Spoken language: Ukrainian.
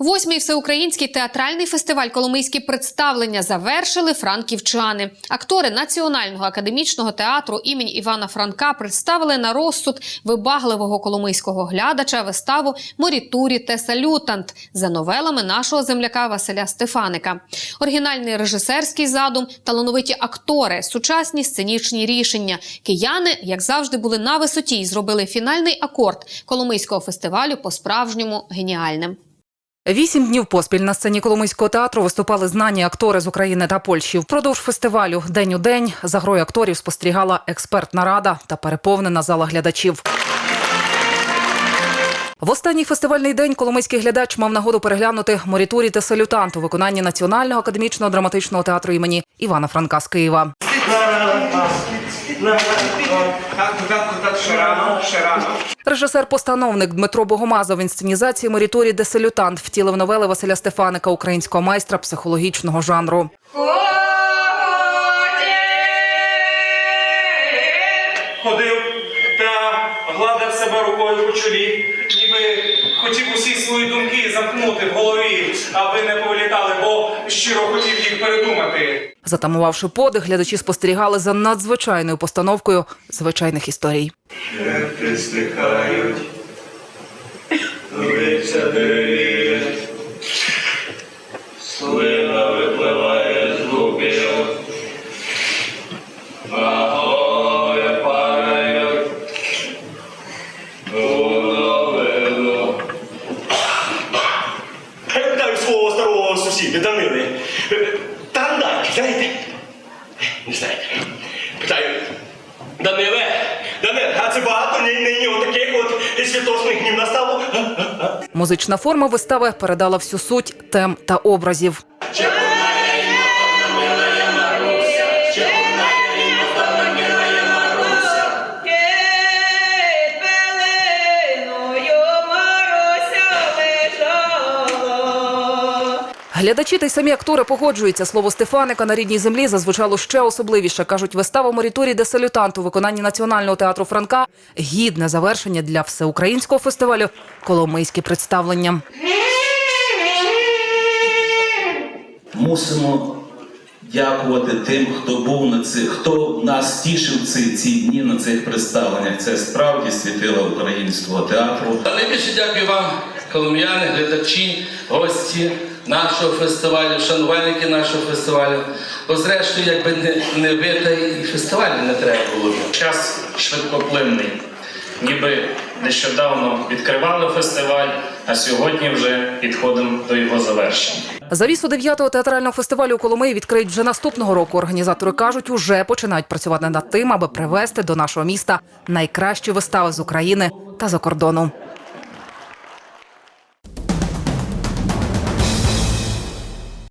Восьмий всеукраїнський театральний фестиваль Коломийські представлення завершили франківчани. Актори Національного академічного театру імені Івана Франка представили на розсуд вибагливого коломийського глядача виставу Морітурі те салютант за новелами нашого земляка Василя Стефаника. Оригінальний режисерський задум, талановиті актори, сучасні сценічні рішення. Кияни, як завжди, були на висоті і зробили фінальний акорд Коломийського фестивалю по-справжньому геніальним. Вісім днів поспіль на сцені Коломийського театру виступали знані актори з України та Польщі. Впродовж фестивалю день у день за грою акторів спостерігала експертна рада та переповнена зала глядачів. В останній фестивальний день коломийський глядач мав нагоду переглянути морітурі та салютант у виконанні Національного академічного драматичного театру імені Івана Франка з Києва. Режисер-постановник Дмитро Богомазов в інсценізації моріторі де салютант втілив новели Василя Стефаника, українського майстра психологічного жанру. Ходив та гладив себе рукою по чолі, ніби хотів усі свої думки замкнути в голові, аби не повилітали, бо щиро хотів їх передумати. Затамувавши подих, глядачі спостерігали за надзвичайною постановкою звичайних історій. Шепти стихають, лиця сусіда Данили. Тандак, знаєте? Не знаєте. Питаю, Даниле, Даниле, а це багато нині отаких от святошних днів настало? Музична форма вистави передала всю суть тем та образів. Глядачі та й самі актори погоджуються. Слово Стефаника на рідній землі зазвучало ще особливіше. кажуть, вистава моріторі де салютант у виконанні Національного театру Франка гідне завершення для всеукраїнського фестивалю Коломийські представлення. мусимо дякувати тим, хто був на цих, хто нас тішив ці, ці дні на цих представленнях. Це справді світило українського театру. Найбільше дякую вам, колом'яни, глядачі, гості нашого фестивалю, шанувальники нашого фестивалю. Бо зрештою, якби не, не ви, та і фестивалю не треба було. час швидкоплинний. Ніби нещодавно відкривали фестиваль, а сьогодні вже підходимо до його завершення. Завісу 9-го театрального фестивалю у Коломиї відкриють вже наступного року. Організатори кажуть, уже починають працювати над тим, аби привезти до нашого міста найкращі вистави з України та за кордону.